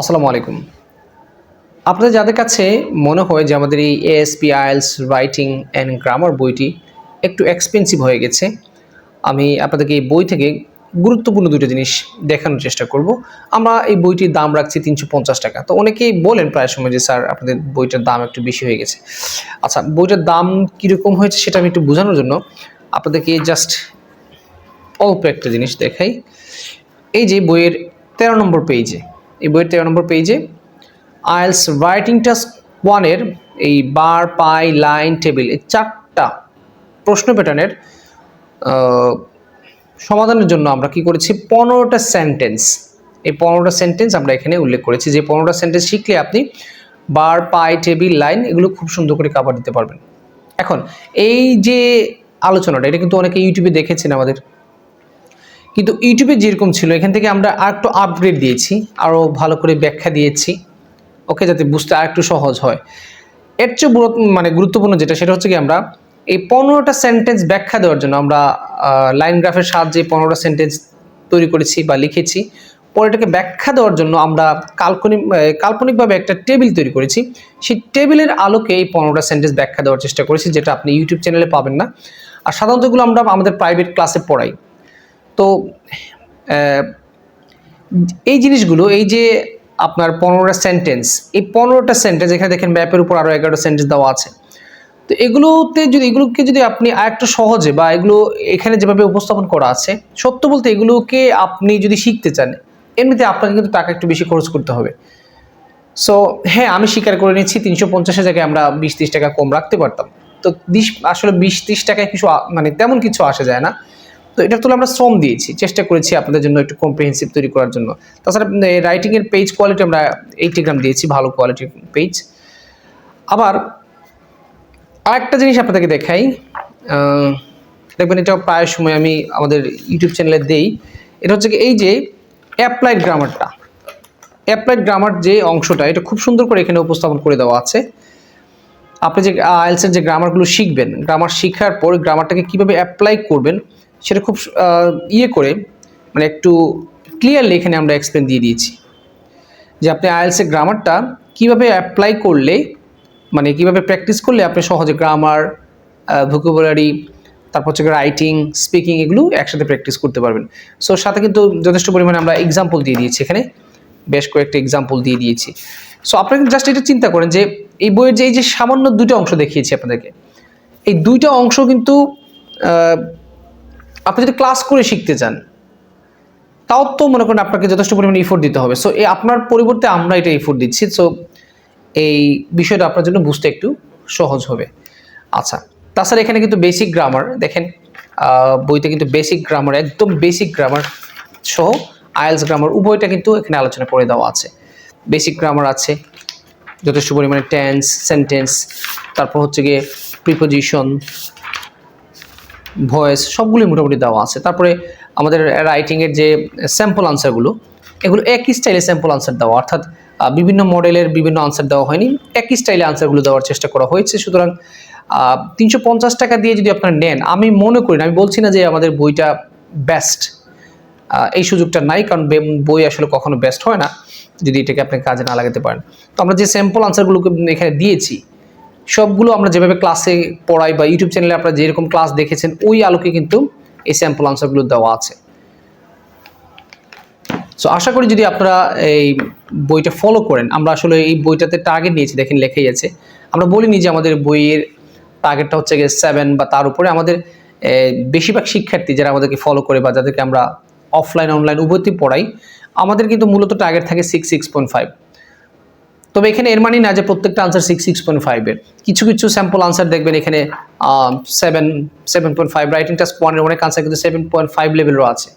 আসসালামু আলাইকুম। আপনাদের যাদের কাছে মনে হয় যে আমাদের এই ASP IELTS writing and grammar বইটি একটু এক্সপেন্সিভ হয়ে গেছে, আমি আপনাদেরকে এই বই থেকে গুরুত্বপূর্ণ দুটো জিনিস দেখানোর চেষ্টা করব। আমরা এই বইটির দাম রাখছি তিনশো পঞ্চাশ টাকা। তো অনেকেই বলেন প্রায় সময় যে, স্যার, আপনাদের বইটার দাম একটু বেশি হয়ে গেছে। আচ্ছা বইটার দাম কীরকম হয়েছে সেটা আমি একটু বোঝানোর জন্য আপনাদেরকে জাস্ট অল্প একটা জিনিস দেখাই। এই যে বইয়ের তেরো নম্বর পেজে এই বইয়ের তেরো নম্বর পেজে। আইএলস রাইটিং টাস্ক ওয়ানের এই বার, পাই, লাইন, টেবিল এই চারটা প্রশ্ন প্যাটার্নের সমাধানের জন্য আমরা কি করেছি? পনেরোটা সেন্টেন্স এই পনেরোটা সেন্টেন্স আমরা এখানে উল্লেখ করেছি। যে পনেরোটা সেন্টেন্স শিখলে আপনি বার, পাই, টেবিল, লাইন এগুলো খুব সুন্দর করে কাভার দিতে পারবেন। এখন, এই যে আলোচনাটা, এটা কিন্তু অনেকে ইউটিউবে দেখেছেন আমাদের। কিন্তু ইউটিউবে যেরকম ছিল, এখান থেকে আমরা আর একটু আপগ্রেড দিয়েছি আরও ভালো করে ব্যাখ্যা দিয়েছি। ওকে যাতে বুঝতে আর একটু সহজ হয়। এর চেয়ে মানে গুরুত্বপূর্ণ যেটা, সেটা হচ্ছে কি আমরা এই পনেরোটা সেন্টেন্স ব্যাখ্যা দেওয়ার জন্য আমরা লাইন গ্রাফের সাহায্যে পনেরোটা সেন্টেন্স তৈরি করেছি বা লিখেছি। পরে এটাকে ব্যাখ্যা দেওয়ার জন্য আমরা কাল্পনিক কাল্পনিকভাবে একটা টেবিল তৈরি করেছি। সেই টেবিলের আলোকে এই পনেরোটা সেন্টেন্স ব্যাখ্যা দেওয়ার চেষ্টা করেছি, যেটা আপনি ইউটিউব চ্যানেলে পাবেন না। আর সাধারণত এগুলো আমরা আমাদের প্রাইভেট ক্লাসে পড়াই। তো এই জিনিসগুলো, এই যে আপনার পনেরোটা সেন্টেন্স এই পনেরোটা সেন্টেন্স এখানে দেখেন ম্যাপের উপর আরও এগারোটা সেন্টেন্স দেওয়া আছে। তো এগুলোতে যদি, এগুলোকে যদি আপনি আরেকটু সহজে বা এগুলো এখানে যেভাবে উপস্থাপন করা আছে, সত্য বলতে এগুলোকে আপনি যদি শিখতে চান, এমনিতে আপনাকে কিন্তু টাকা একটু বেশি খরচ করতে হবে। সো হ্যাঁ আমি স্বীকার করে নিচ্ছি তিনশো পঞ্চাশের জায়গায় আমরা বিশ ত্রিশ টাকা কম রাখতে পারতাম। তো আসলে বিশ ত্রিশ টাকায় কিছু মানে তেমন কিছু আসা যায় না। তো এটার তুলে আমরা শ্রম দিয়েছি, চেষ্টা করেছি আপনাদের জন্য একটু কম্প্রিহেন্সিভ তৈরি করার জন্য। তাছাড়া রাইটিংয়ের পেজ কোয়ালিটি আমরা এইটি গ্রাম দিয়েছি, ভালো কোয়ালিটির পেজ আবার আরেকটা জিনিস আপনাদেরকে দেখাই দেখবেন এটা প্রায় সময় আমি আমাদের ইউটিউব চ্যানেলে দেই। এটা হচ্ছে কি, এই যে অ্যাপ্লাইড গ্রামারটা অ্যাপ্লাইড গ্রামার যে অংশটা, এটা খুব সুন্দর করে এখানে উপস্থাপন করে দেওয়া আছে। আপনি যে আইএলসের যে গ্রামারগুলো শিখবেন গ্রামার শেখার পর গ্রামারটাকে কীভাবে অ্যাপ্লাই করবেন সেটা খুব ইয়ে করে মানে একটু ক্লিয়ারলি এখানে আমরা এক্সপ্লেন দিয়ে দিয়েছি। যে আপনি আইএলসের গ্রামারটা কীভাবে অ্যাপ্লাই করলে মানে কীভাবে প্র্যাকটিস করলে আপনি সহজে গ্রামার ভোকাবুলারি তারপর হচ্ছে রাইটিং স্পিকিং এগুলো একসাথে প্র্যাকটিস করতে পারবেন। সো সাথে কিন্তু যথেষ্ট পরিমাণে আমরা এক্সাম্পল দিয়ে দিয়েছি এখানে। বেশ কয়েকটা এক্সাম্পল দিয়ে দিয়েছি। সো আপনাকে জাস্ট এটা চিন্তা করেন যে, এই বইয়ের যে, এই যে সামান্য দুটো অংশ দেখিয়েছি আপনাদেরকে। এই দুইটা অংশ কিন্তু আপনি যদি ক্লাস করে শিখতে চান তাও তো মনে করেন আপনাকে যথেষ্ট পরিমাণে ইফোর্ট দিতে হবে। সো এই আপনার পরিবর্তে আমরা এটা ইফোর্ট দিচ্ছি। সো এই বিষয়টা আপনার জন্য বুঝতে একটু সহজ হবে। আচ্ছা তাছাড়া এখানে কিন্তু বেসিক গ্রামার দেখেন বইতে কিন্তু বেসিক গ্রামার একদম বেসিক গ্রামার সহ আইএলস গ্রামার উভয়টা কিন্তু এখানে আলোচনা করে দেওয়া আছে। বেসিক গ্রামার আছে, যথেষ্ট পরিমাণে টেন্স সেন্টেন্স তারপর হচ্ছে গিয়ে প্রিপোজিশন ভয়েস সবগুলোই মোটামুটি দেওয়া আছে। তারপরে আমাদের রাইটিংয়ের যে স্যাম্পল আনসারগুলো এগুলো একই স্টাইলে স্যাম্পল আনসার দেওয়া। অর্থাৎ বিভিন্ন মডেলের বিভিন্ন আনসার দেওয়া হয়নি। একই স্টাইলে আনসারগুলো দেওয়ার চেষ্টা করা হয়েছে। সুতরাং তিনশো পঞ্চাশ টাকা দিয়ে যদি আপনারা নেন, আমি মনে করি না, আমি বলছি না যে আমাদের বইটা বেস্ট এই সুযোগটা নাই। কারণ বই আসলে কখনো বেস্ট হয় না, যদি এটাকে আপনি কাজে না লাগাতে পারেন। তো আমরা যে স্যাম্পল আনসারগুলোকে এখানে দিয়েছি সবগুলো আমরা যেভাবে ক্লাসে পড়াই বা ইউটিউব চ্যানেলে আপনারা যেরকম ক্লাস দেখেছেন, ওই আলোকে কিন্তু এই স্যাম্পল আনসারগুলো দেওয়া আছে। সো আশা করি যদি আপনারা এই বইটা ফলো করেন, আমরা আসলে এই বইটাতে টার্গেট নিয়েছি, দেখেন লেখাই আছে। আমরা বলিনি যে আমাদের বইয়ের টার্গেটটা হচ্ছে গিয়ে সেভেন বা তার উপরে। আমাদের বেশিরভাগ শিক্ষার্থী যারা আমাদেরকে ফলো করে বা যাদেরকে আমরা অফলাইন অনলাইন উভয়তেই পড়াই, আমাদের কিন্তু মূলত টার্গেট থাকে সিক্স সিক্স পয়েন্ট ফাইভ তবে এখানে এর মানে না যে প্রত্যেকটা আনসার সিক্স সিক্স পয়েন্ট ফাইভের কিছু কিছু স্যাম্পল আনসার দেখবেন এখানে seven seven point five writing task ওয়ানের অনেক আনসার কিন্তু সেভেন পয়েন্ট ফাইভ লেভেলও আছে।